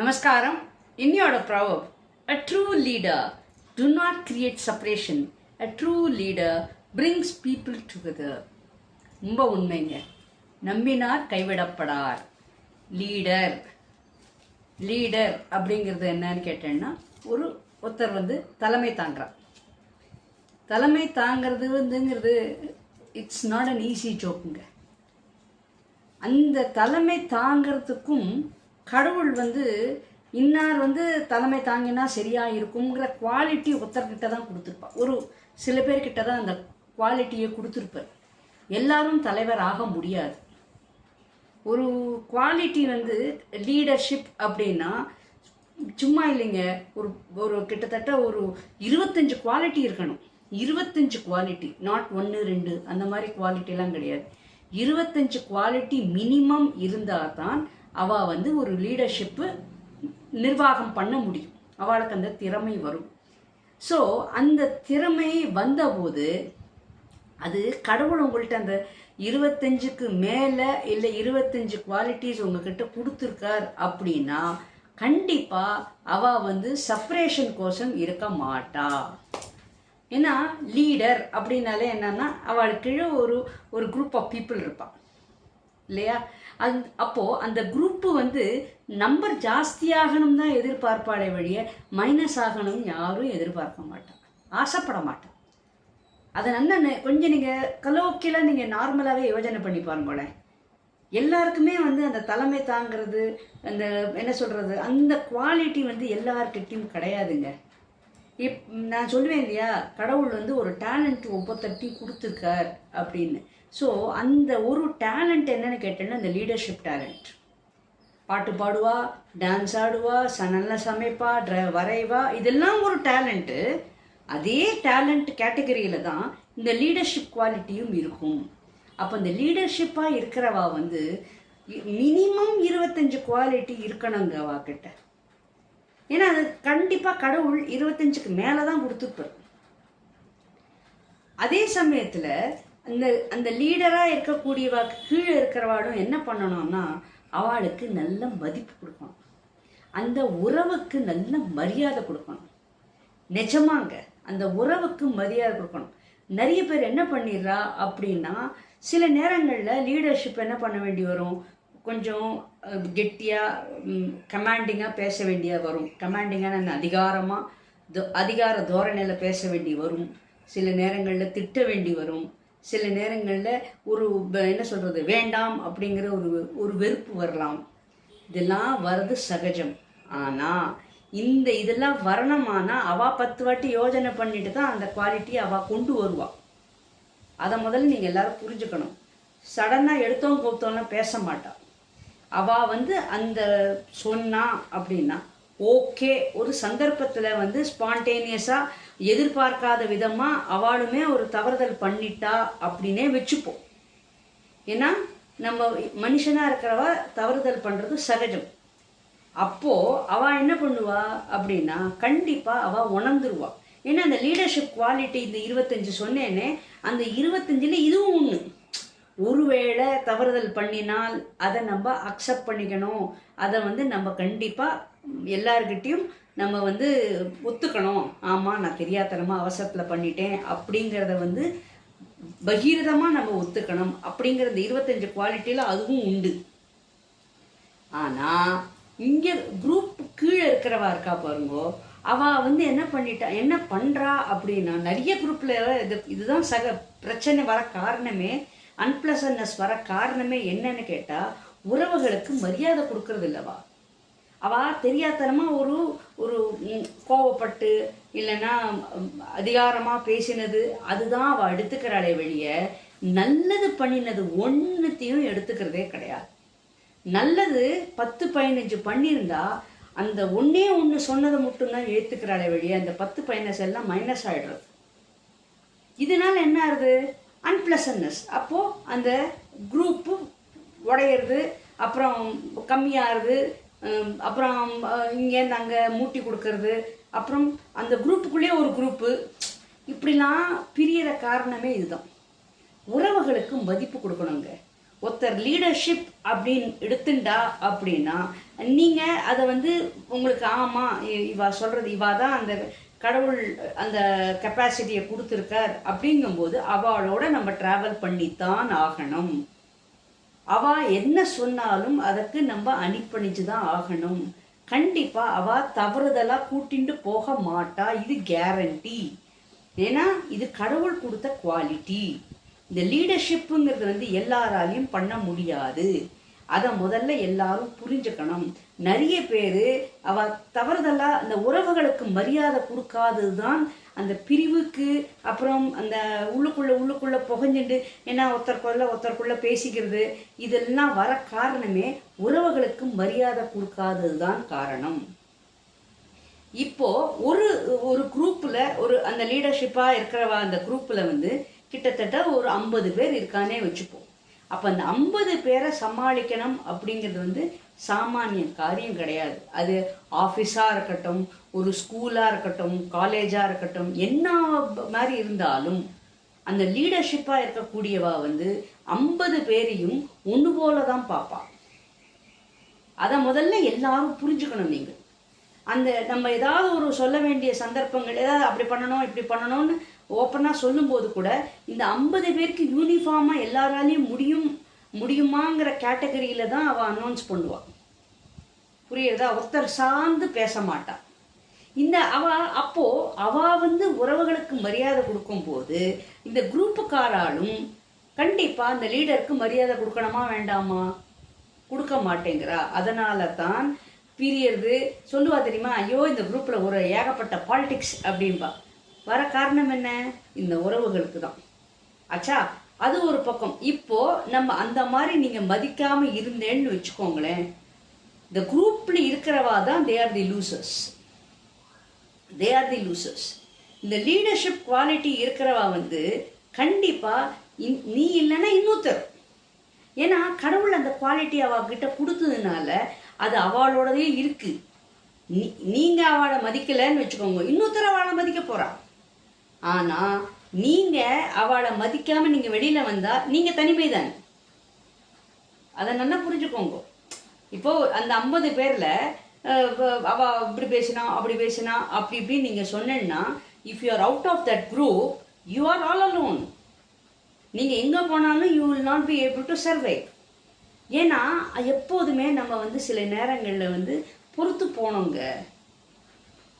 நமஸ்காரம். இன்னையோட proverb a true leader do not create separation a true leader brings people together ரொம்ப உண்மைங்க. நம்பினார் கைவிடப்படார். லீடர் லீடர் அப்படிங்கிறது என்னன்னு கேட்டேன்னா ஒரு ஒருத்தர் வந்து தலைமை தாங்குறார். தலைமை தாங்கிறது வந்துங்கிறது இட்ஸ் நாட் அன் ஈஸி ஜோக்குங்க அந்த தலைமை தாங்கிறதுக்கும் கடவுள் வந்து இன்னார் வந்து தலைமை தாங்கினா சரியா இருக்குங்கிற குவாலிட்டி ஒருத்தர்கிட்ட தான் கொடுத்துருப்பா ஒரு சில பேர்கிட்ட தான் அந்த குவாலிட்டியை கொடுத்துருப்பார். எல்லாரும் தலைவர் ஆக முடியாது. ஒரு குவாலிட்டி வந்து லீடர்ஷிப் அப்படின்னா சும்மா இல்லைங்க ஒரு ஒரு கிட்டத்தட்ட ஒரு இருபத்தஞ்சு குவாலிட்டி இருக்கணும். இருபத்தஞ்சு குவாலிட்டி நாட் ஒன்று ரெண்டு அந்த மாதிரி குவாலிட்டிலாம் கிடையாது. இருபத்தஞ்சு குவாலிட்டி மினிமம் இருந்தால் தான் அவள் வந்து ஒரு லீடர்ஷிப்பு நிர்வாகம் பண்ண முடியும். அவளுக்கு அந்த திறமை வரும். ஸோ அந்த திறமை வந்தபோது அது கடவுள் உங்கள்கிட்ட அந்த இருபத்தஞ்சுக்கு மேலே இல்லை இருபத்தஞ்சு குவாலிட்டிஸ் உங்ககிட்ட கொடுத்துருக்கார் அப்படின்னா கண்டிப்பாக அவள் வந்து செப்பரேஷன் கோசம் இருக்க மாட்டா. ஏன்னா லீடர் அப்படின்னாலே என்னன்னா அவளுக்கு கீழே ஒரு ஒரு குரூப் ஆஃப் பீப்புள் இருப்பாள் இல்லையா? அந் அப்போது அந்த குரூப்பு வந்து நம்பர் ஜாஸ்தியாகணும் தான் எதிர்பார்ப்பாடை வழிய மைனஸ் ஆகணும் யாரும் எதிர்பார்க்க மாட்டாங்க. ஆசைப்பட மாட்டாங்க. அதை நல்லா கொஞ்சம் நீங்கள் கலோக்கியில் நீங்கள் நார்மலாகவே யோஜனை பண்ணி பாருங்களேன் எல்லாருக்குமே வந்து அந்த தலைமை தாங்கிறது அந்த என்ன சொல்கிறது அந்த குவாலிட்டி வந்து எல்லார்கிட்டையும் கிடையாதுங்க. இப் நான் சொல்லுவேன் இல்லையா கடவுள் வந்து ஒரு டேலண்ட் ஒவ்வொருத்தட்டையும் கொடுத்துருக்கார் அப்படின்னு. ஸோ அந்த ஒரு டேலண்ட் என்னன்னு கேட்டேன்னா அந்த லீடர்ஷிப் டேலண்ட் பாட்டு பாடுவா டான்ஸ் ஆடுவா ச நல்லா சமைப்பா ட்ர வரைவா இதெல்லாம் ஒரு டேலண்ட்டு அதே டேலண்ட் கேட்டகரியில் தான் இந்த லீடர்ஷிப் குவாலிட்டியும் இருக்கும். அப்போ இந்த லீடர்ஷிப்பாக இருக்கிறவா வந்து மினிமம் இருபத்தஞ்சு குவாலிட்டி இருக்கணுங்க கிட்ட. ஏன்னா அது கண்டிப்பாக கடவுள் இருபத்தஞ்சுக்கு மேலே தான் கொடுத்துருப்பார். அதே சமயத்தில் அந்த அந்த லீடராக இருக்கக்கூடியவாக்கு கீழே இருக்கிறவாடும் என்ன பண்ணணும்னா அவளுக்கு நல்ல மதிப்பு கொடுக்கணும். அந்த உறவுக்கு நல்ல மரியாதை கொடுக்கணும். நிஜமாங்க அந்த உறவுக்கு மரியாதை கொடுக்கணும். நிறைய பேர் என்ன பண்ணிடுறா அப்படின்னா சில நேரங்களில் லீடர்ஷிப் என்ன பண்ண வேண்டி வரும்? கொஞ்சம் கெட்டியாக கமாண்டிங்காக பேச வேண்டிய வரும். கமாண்டிங்கான அதிகாரமாக தோ அதிகார தோரணையில் பேச வேண்டி வரும். சில நேரங்களில் திட்ட வேண்டி வரும். சில நேரங்களில் ஒரு என்ன சொல்கிறது வேண்டாம் அப்படிங்கிற ஒரு ஒரு வெறுப்பு வரலாம். இதெல்லாம் வர்றது சகஜம். ஆனால் இந்த இதெல்லாம் வரணுமானா அவள் பத்து வாட்டி யோஜனை பண்ணிட்டு தான் அந்த குவாலிட்டியை அவள் கொண்டு வருவா. அதை முதல்ல நீங்கள் எல்லாரும் புரிஞ்சுக்கணும். சடனாக எடுத்தோம் கோத்தோம்லாம் பேச மாட்டா. அவள் வந்து அந்த சொன்னா அப்படின்னா ஓகே. ஒரு சந்தர்ப்பத்தில் வந்து ஸ்பான்டேனியஸாக எதிர்பார்க்காத விதமாக அவளுமே ஒரு தவறுதல் பண்ணிட்டா அப்படின்னே வச்சுப்போம். ஏன்னா நம்ம மனுஷனாக இருக்கிறவ தவறுதல் பண்ணுறது சகஜம். அப்போது அவள் என்ன பண்ணுவா அப்படின்னா கண்டிப்பாக அவள் உணர்ந்துருவா. ஏன்னா அந்த லீடர்ஷிப் குவாலிட்டி இந்த இருபத்தஞ்சு சொன்னேனே அந்த இருபத்தஞ்சில் இதுவும் ஒன்று ஒருவேளை தவறுதல் பண்ணினால் அதை நம்ம அக்செப்ட் பண்ணிக்கணும். அதை வந்து நம்ம கண்டிப்பாக எல்லார்கிட்டயும் நம்ம வந்து ஒத்துக்கணும். ஆமாம் நான் தெரியாதனமாக அவசரத்தில் பண்ணிட்டேன் அப்படிங்கிறத வந்து பகீரதமாக நம்ம ஒத்துக்கணும் அப்படிங்கிற இந்த இருபத்தஞ்சு குவாலிட்டியில் அதுவும் உண்டு. ஆனால் இங்கே குரூப் கீழே இருக்கிறவா இருக்கா பாருங்கோ. அவள் வந்து என்ன பண்ணிட்டா என்ன பண்ணுறா அப்படின்னா நிறைய குரூப்பில் இது இதுதான் சக பிரச்சனை வர காரணமே அன்பிளசன்னஸ் வர காரணமே என்னன்னு கேட்டால் உறவுகளுக்கு மரியாதை கொடுக்கறது இல்லவா? அவள் தெரியாதனமாக ஒரு ஒரு கோவப்பட்டு இல்லைன்னா அதிகாரமாக பேசினது அதுதான் அவள் எடுத்துக்கிறாளே வெளிய. நல்லது பண்ணினது ஒன்றுத்தையும் எடுத்துக்கிறதே கிடையாது. நல்லது பத்து பதினஞ்சு பண்ணியிருந்தா அந்த ஒன்றே ஒன்று சொன்னதை மட்டும்தான் ஏற்றுக்கிறாளே வெளியே. அந்த பத்து பதினஞ்சு எல்லாம் மைனஸ் ஆகிடுறது இதனால் என்ன ஆகுது? அன்பிளசன்னஸ் அப்போது அந்த குரூப்பு உடையிறது அப்புறம் கம்மியாகிறது அப்புறம் இங்கே இங்கேருந்து அங்கே மூட்டி கொடுக்கறது. அப்புறம் அந்த குரூப்புக்குள்ளேயே ஒரு குரூப்பு. இப்படிலாம் பிரியற காரணமே இதுதான். உறவுகளுக்கு மதிப்பு கொடுக்கணுங்க. ஒருத்தர் லீடர்ஷிப் அப்படின்னு எடுத்துண்டா அப்படின்னா நீங்கள் அதை வந்து உங்களுக்கு ஆமாம் இவா சொல்கிறது இவா தான் அந்த கடவுள் அந்த கெப்பாசிட்டியை கொடுத்துருக்கார் அப்படிங்கும்போது அவளோட நம்ம ட்ராவல் பண்ணித்தான் ஆகணும். அவா என்ன சொன்னாலும் அதற்கு நம்ம அனுப்பணிச்சு தான் ஆகணும். கண்டிப்பா அவா தவறுதலா கூட்டிட்டு போக மாட்டா இது கேரண்டி ஏன்னா இது கடவுள் கொடுத்த குவாலிட்டி இந்த லீடர்ஷிப்புங்கிறது வந்து எல்லாராலையும் பண்ண முடியாது. அதை முதல்ல எல்லாரும் புரிஞ்சுக்கணும். நிறைய பேர் அவ தவறுதலா அந்த உறவுகளுக்கு மரியாதை கொடுக்காதது தான் அந்த பிரிவுக்கு அப்புறம் அந்த உள்ளுக்குள்ள உள்ளுக்குள்ள புகஞ்சுண்டு ஏன்னா ஒருத்தருக்குள்ள ஒருத்தருக்குள்ள பேசிக்கிறது இதெல்லாம் வர காரணமே உறவுகளுக்கு மரியாதை கொடுக்காதது தான் காரணம். இப்போ ஒரு ஒரு குரூப்பில் ஒரு அந்த லீடர்ஷிப்பாக இருக்கிறவா அந்த குரூப்பில் வந்து கிட்டத்தட்ட ஒரு ஐம்பது பேர் இருக்கானே வச்சுப்போம். அப்ப அந்த ஐம்பது பேரை சமாளிக்கணும் அப்படிங்கிறது வந்து சாமானிய காரியம் கிடையாது. அது ஆஃபீஸா இருக்கட்டும் ஒரு ஸ்கூலா இருக்கட்டும் காலேஜா இருக்கட்டும் என்ன மாதிரி இருந்தாலும் அந்த லீடர்ஷிப்பா இருக்கக்கூடியவா வந்து ஐம்பது பேரையும் ஒன்று போல தான் பார்ப்பா. அதை முதல்ல எல்லாரும் புரிஞ்சுக்கணும் நீங்கள் அந்த நம்ம ஏதாவது ஒரு சொல்ல வேண்டிய சந்தர்ப்பங்கள் ஏதாவது அப்படி பண்ணணும் இப்படி பண்ணணும்னு ஓப்பனாக சொல்லும்போது கூட இந்த ஐம்பது பேருக்கு யூனிஃபார்மாக எல்லாராலையும் முடியும் முடியுமாங்கிற கேட்டகரியில் தான் அவள் அனௌன்ஸ் பண்ணுவாள் புரியுறதா? ஒருத்தர் சார்ந்து பேச மாட்டாள் இந்த அவ அப்போ அவ வந்து உறவுகளுக்கு மரியாதை கொடுக்கும்போது இந்த குரூப்புக்காராலும் கண்டிப்பா அந்த லீடருக்கு மரியாதை கொடுக்கணுமா வேண்டாமா? கொடுக்க மாட்டேங்கிறா. அதனால தான் பிரியறது சொல்லுவா தெரியுமா? ஐயோ இந்த குரூப்பில் ஒரு ஏகப்பட்ட பாலிடிக்ஸ் அப்படின்பா வர காரணம் என்ன? இந்த உறவுகளுக்கு தான் ஆச்சா அது ஒரு பக்கம். இப்போ நம்ம அந்த மாதிரி நீங்க மதிக்காம இருந்தேன்னு வச்சுக்கோங்களேன். இந்த குரூப்ல இருக்கிறவா தான் they are the losers they are the losers இந்த லீடர்ஷிப் குவாலிட்டி இருக்கிறவா வந்து கண்டிப்பா இன்- நீ இல்லைன்னா இன்னொருத்தர். ஏன்னா கடவுள் அந்த குவாலிட்டி அவகிட்ட கொடுத்ததுனால அது அவளோடதே இருக்கு. நீ- நீங்க அவளை மதிக்கலைன்னு வச்சுக்கோங்க. இன்னொருத்தர் அவளை மதிக்க போறா. ஆனா நீங்க அவளை மதிக்காம நீங்க வெளியில வந்தா நீங்க தனிமைதான்? அதை நல்லா புரிஞ்சுக்கோங்க. இப்போ அந்த ஐம்பது பேர்ல அவ இப்படி பேசினா அப்படி பேசினா அப்படி இப்படி நீங்க சொன்னேன்னா if you are out of that group you are all alone நீங்க எங்க போனாலும் you will not be able to survive ஏன்னா எப்போதுமே நம்ம வந்து சில நேரங்களில் வந்து பொறுத்து போனோங்க.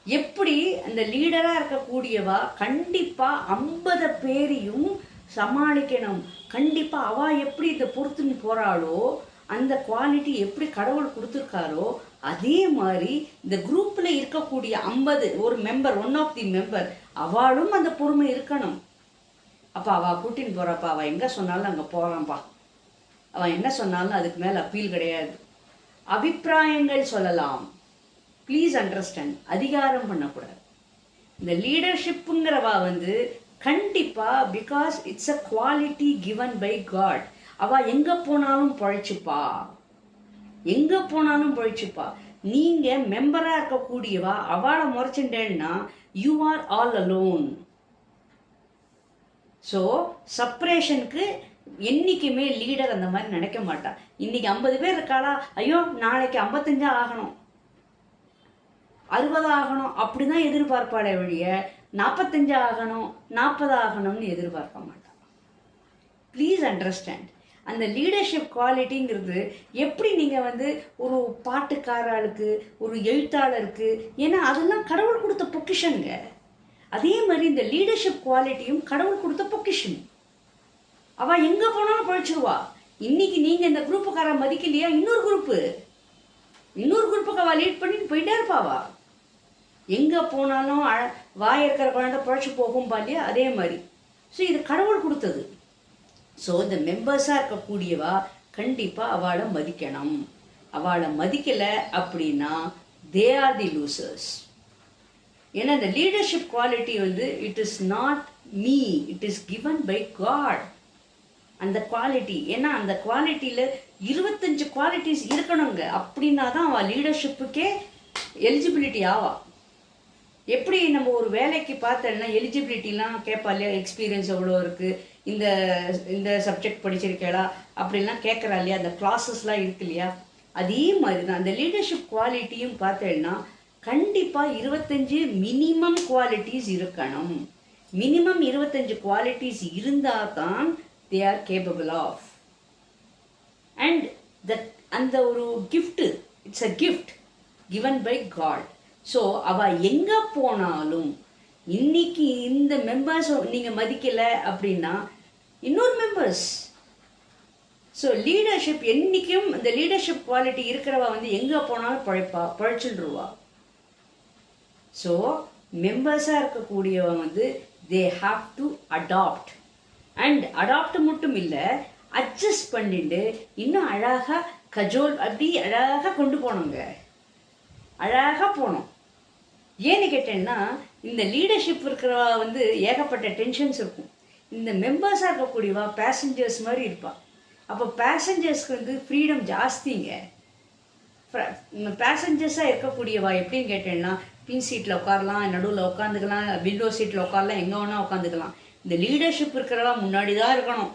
எப்படி அந்த லீடரா இருக்கக்கூடியவா கண்டிப்பா ஐம்பது பேரையும் சமாளிக்கணும். கண்டிப்பா அவ எப்படி இதை பொறுத்துன்னு போறாளோ அந்த குவாலிட்டி எப்படி கடவுள் கொடுத்துருக்காரோ அதே மாதிரி இந்த குரூப்பில் இருக்கக்கூடிய ஐம்பது ஒரு member one of the member அவளும் அந்த பொறுமை இருக்கணும். அப்போ அவள் கூட்டின்னு போகிறப்பா அவள் எங்கே சொன்னாலும் அங்கே போகிறான்ப்பா அவன் என்ன சொன்னாலும் அதுக்கு மேலே அப்பீல் கிடையாது. அபிப்பிராயங்கள் சொல்லலாம். ப்ளீஸ் அண்டர்ஸ்டாண்ட் அதிகாரம் பண்ணக்கூடாது. இந்த லீடர்ஷிப்புங்கிறவா வந்து கண்டிப்பாக because it's a quality given by God அவள் எங்கே போனாலும் பழைச்சுப்பா. எங்கே போனாலும் பழிச்சுப்பா. நீங்கள் மெம்பராக இருக்கக்கூடியவா அவளை முறைச்சுட்டேன்னா you are all alone so சப்ரேஷனுக்கு என்றைக்குமே லீடர் அந்த மாதிரி நினைக்க மாட்டா. இன்னைக்கு ஐம்பது பேர் இருக்காளா? ஐயோ நாளைக்கு ஐம்பத்தஞ்சா ஆகணும். அறுபது ஆகணும் அப்படிதான் எதிர்பார்ப்பாளே வழிய நாற்பத்தஞ்சு ஆகணும் நாற்பது ஆகணும்னு எதிர்பார்க்க மாட்டான். ப்ளீஸ் அண்டர்ஸ்டாண்ட் அந்த லீடர்ஷிப் குவாலிட்டிங்கிறது எப்படி நீங்கள் வந்து ஒரு பாட்டுக்காராளுக்கு ஒரு எழுத்தாளருக்கு ஏன்னா அதெல்லாம் கடவுள் கொடுத்த பொக்கிஷனுங்க அதே மாதிரி இந்த லீடர்ஷிப் குவாலிட்டியும் கடவுள் கொடுத்த பொக்கிஷன் அவ எங்கே போனாலும் பழிச்சிருவா. இன்னைக்கு நீங்கள் இந்த குரூப்புக்கார மதிக்கலையா? இன்னொரு குரூப்பு இன்னொரு குரூப்புக்கு அவள் லீட் பண்ணிட்டு போயிட்டே இருப்பாவா? எங்கே போனாலும் அழ- வாய் இருக்கிற குழந்தை பிழைச்சி போகும் பாலியா அதே மாதிரி. ஸோ இது கடவுள் கொடுத்தது. ஸோ இந்த மெம்பர்ஸாக இருக்கக்கூடியவா கண்டிப்பாக அவளை மதிக்கணும். அவளை மதிக்கலை அப்படின்னா தே ஆர் தி லூசர்ஸ் ஏன்னா இந்த லீடர்ஷிப் குவாலிட்டி வந்து it is not me it is given by God அந்த குவாலிட்டி ஏன்னா அந்த குவாலிட்டியில் இருபத்தஞ்சு குவாலிட்டிஸ் இருக்கணுங்க. அப்படின்னா தான் அவள் லீடர்ஷிப்புக்கே எலிஜிபிலிட்டி ஆவா? எப்படி நம்ம ஒரு வேலைக்கு பார்த்தோன்னா எலிஜிபிலிட்டிலாம் கேட்பா இல்லையா எக்ஸ்பீரியன்ஸ் எவ்வளோ இருக்குது இந்த இந்த சப்ஜெக்ட் படிச்சிருக்கேடா அப்படிலாம் கேட்குறா இல்லையா அந்த கிளாஸஸ்லாம் இருக்கு இல்லையா? அதே மாதிரி தான் அந்த லீடர்ஷிப் குவாலிட்டியும் பார்த்தேன்னா கண்டிப்பாக இருபத்தஞ்சு மினிமம் குவாலிட்டிஸ் இருக்கணும். மினிமம் இருபத்தஞ்சு குவாலிட்டிஸ் இருந்தால் தான் they are capable of and the அந்த ஒரு gift it's a gift given by God so அவ எங்கே போனாலும் இன்னைக்கு இந்த மெம்பர்ஸ் நீங்கள் மதிக்கலை அப்படின்னா இன்னொரு மெம்பர்ஸ் ஸோ லீடர்ஷிப் என்றைக்கும் இந்த லீடர்ஷிப் குவாலிட்டி இருக்கிறவ வந்து எங்கே போனாலும் பழைப்பா பழைச்சிடுவா. ஸோ மெம்பர்ஸாக இருக்கக்கூடியவங்க வந்து they have to adapt and adapt மட்டும் இல்லை அட்ஜஸ்ட் பண்ணிட்டு இன்னும் அழகாக கஜோல் அப்படி அழகாக கொண்டு போனோங்க அழகாக போனோம். ஏன்னு கேட்டேன்னா இந்த லீடர்ஷிப் இருக்கிறவா வந்து ஏகப்பட்ட டென்ஷன்ஸ் இருக்கும். இந்த மெம்பர்ஸாக இருக்கக்கூடியவா பேசஞ்சர்ஸ் மாதிரி இருப்பா. அப்போ பேசஞ்சர்ஸ்க்கு வந்து ஃப்ரீடம் ஜாஸ்திங்க. பேசஞ்சர்ஸாக இருக்கக்கூடியவா எப்படின்னு கேட்டேன்னா பின் சீட்டில் உட்காரலாம் நடுவில் உட்காந்துக்கலாம் விண்டோ சீட்டில் உட்காரலாம் எங்கே வேணால் உட்காந்துக்கலாம். இந்த லீடர்ஷிப் இருக்கிறவா முன்னாடி தான் இருக்கணும்.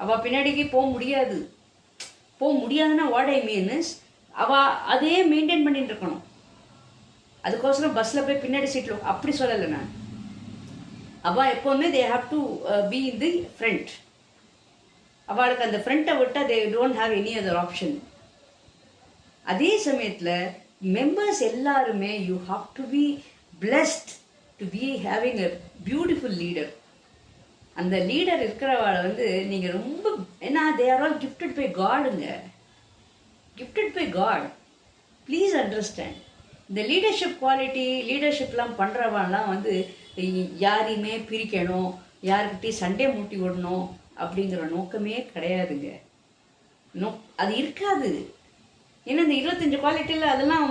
அவள் பின்னாடிக்கு போக முடியாது. போக முடியாதுன்னா வாட் ஐ மீன் இஸ் அவள் அதே மெயின்டைன் பண்ணிட்டு இருக்கணும். அதுக்கோசரம் பஸ்ஸில் போய் பின்னாடி சீட்டில் அப்படி சொல்லலை நான். அவள் எப்போவுமே they have to be in the front அவளுக்கு அந்த ஃப்ரண்ட்டை விட்டால் they don't have any other option அதே சமயத்தில் மெம்பர்ஸ் எல்லாருமே you have to be blessed to be having a beautiful leader அந்த லீடர் இருக்கிறவாளை வந்து நீங்கள் ரொம்ப ஏன்னா they are all gifted by காடுங்க gifted by God please understand இந்த லீடர்ஷிப் குவாலிட்டி லீடர்ஷிப்லாம் பண்ணுறவன்லாம் வந்து யாரையுமே பிரிக்கணும் யாருக்கிட்டையும் சண்டே மூட்டி விடணும் அப்படிங்கிற நோக்கமே கிடையாதுங்க. நோ அது இருக்காது. ஏன்னா இந்த இருபத்தஞ்சு குவாலிட்டியில் அதெல்லாம்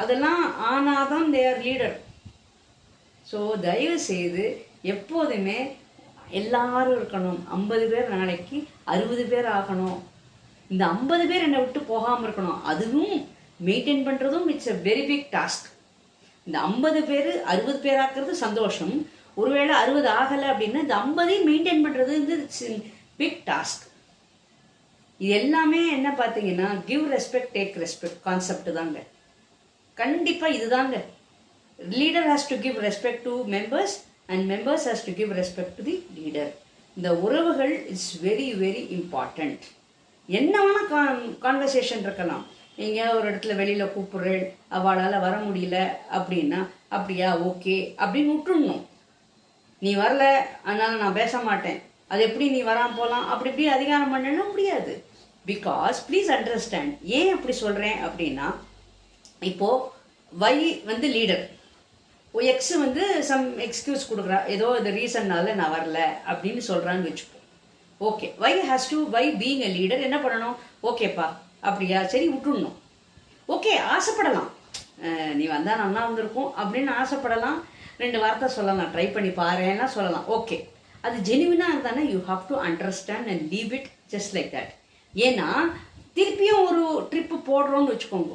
அதெல்லாம் ஆனால் தான் தே தேர் லீடர் ஸோ தயவு செய்து எப்போதுமே எல்லாரும் இருக்கணும். ஐம்பது பேர் நாளைக்கு அறுபது பேர் ஆகணும். இந்த ஐம்பது பேர் என்னை விட்டு போகாமல் இருக்கணும். அதுவும் மெயின்டைன் பண்ணுறதும் it's a very big task இந்த ஐம்பது பேர் அறுபது பேராக்கிறது சந்தோஷம். ஒருவேளை அறுபது ஆகலை அப்படின்னா இந்த ஐம்பதையும் மெயின்டைன் பண்ணுறது வந்து இட்ஸ் பிக் டாஸ்க் இது எல்லாமே என்ன பார்த்தீங்கன்னா give respect take respect concept தாங்க. கண்டிப்பாக இதுதாங்க leader has to give respect to members and members has to give respect to the leader இந்த உறவுகள் இட்ஸ் வெரி வெரி இம்பார்ட்டண்ட் என்ன வேணால் கான் கான்வர்சேஷன் இருக்கலாம். எங்கேயாவது ஒரு இடத்துல வெளியில் கூப்பிடுறேன் அவளால் வர முடியல அப்படின்னா அப்படியா ஓகே அப்படின்னு விட்டுடணும் நீ வரல அதனால நான் பேச மாட்டேன். அது எப்படி நீ வராமல் போகலாம் அப்படி இப்படி அதிகாரம் பண்ணணும் முடியாது. பிகாஸ் ப்ளீஸ் அண்டர்ஸ்டாண்ட் ஏன் அப்படி சொல்கிறேன் அப்படின்னா இப்போது வை வந்து லீடர் எக்ஸ் வந்து சம் எக்ஸ்கியூஸ் கொடுக்குறா. ஏதோ இந்த ரீசன்னால நான் வரல அப்படின்னு சொல்கிறான்னு வச்சுப்போம் okay Y has to Y being a leader என்ன பண்ணணும்? ஓகேப்பா அப்படியா? சரி விட்டுடணும். ஓகே ஆசைப்படலாம். நீ வந்தால் நல்லா வந்திருக்கும் அப்படின்னு ஆசைப்படலாம். ரெண்டு வார்த்தை சொல்லலாம். ட்ரை பண்ணி பாருன்னா சொல்லலாம். ஓகே அது ஜெனுவினாக இருந்தானே? You have to understand and leave it just like that ஏன்னா திருப்பியும் ஒரு ட்ரிப்பு போடுறோம்னு வச்சுக்கோங்க.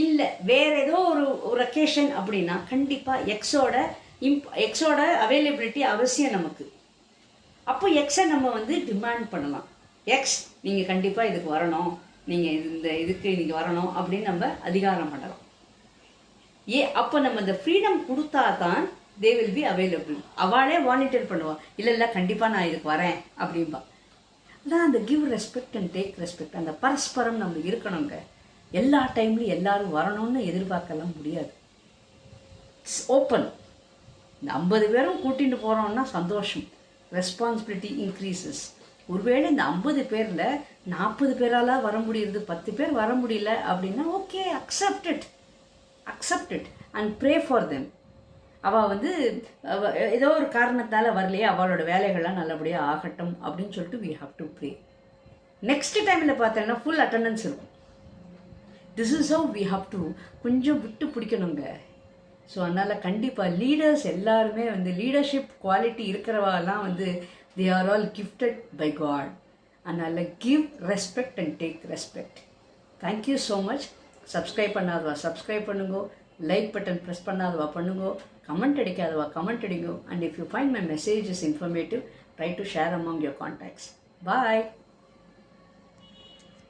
இல்லை வேற ஏதோ ஒரு ஒரு அக்கேஷன் அப்படின்னா கண்டிப்பாக எக்ஸோட இம்ப் எக்ஸோட அவைலபிலிட்டி அவசியம் நமக்கு. அப்போ எக்ஸை நம்ம வந்து டிமாண்ட் பண்ணலாம். எக்ஸ் நீங்கள் கண்டிப்பாக இதுக்கு வரணும். நீங்கள் இந்த இதுக்கு இன்னைக்கு வரணும் அப்படின்னு நம்ம அதிகாரம் பண்ணலாம். ஏ அப்போ நம்ம இந்த ஃப்ரீடம் கொடுத்தா தான் தே வில் பி அவைலபிள் அவளே வாலண்டியர் பண்ணுவா. இல்லை இல்லை கண்டிப்பாக நான் இதுக்கு வரேன் அப்படின்பா அதான் அந்த give respect and take respect அந்த பரஸ்பரம் நம்ம இருக்கணுங்க. எல்லா டைம்லையும் எல்லாரும் வரணும்னு எதிர்பார்க்கலாம் முடியாது. இட்ஸ் ஓப்பன் இந்த ஐம்பது பேரும் கூட்டிகிட்டு போகிறோம்னா சந்தோஷம். ரெஸ்பான்சிபிலிட்டி இன்க்ரீசஸ் ஒருவேளை இந்த ஐம்பது பேரில் நாற்பது பேரால வர முடியுது பத்து பேர் வர முடியல அப்படின்னா okay accepted accepted and pray for them அவள் வந்து ஏதோ ஒரு காரணத்தால் வரலையே அவளோட வேலைகள்லாம் நல்லபடியாக ஆகட்டும் அப்படின்னு சொல்லிட்டு we have to pray next டைமில் பார்த்தோன்னா ஃபுல் அட்டண்டன்ஸ் இருக்கும். This is how we have to கொஞ்சம் விட்டு பிடிக்கணுங்க. ஸோ அதனால் கண்டிப்பாக லீடர்ஸ் எல்லாருமே வந்து லீடர்ஷிப் குவாலிட்டி இருக்கிறவாலாம் வந்து they are all gifted by God அதனால் give respect and take respect thank you so much subscribe பண்ணாதவா subscribe பண்ணுங்கோ. லைக் பட்டன் ப்ரெஸ் பண்ணாதவா பண்ணுங்கோ. கமெண்ட் அடிக்காதவா comment அடிங்கோ. And if you find my message is informative try to share among your contacts bye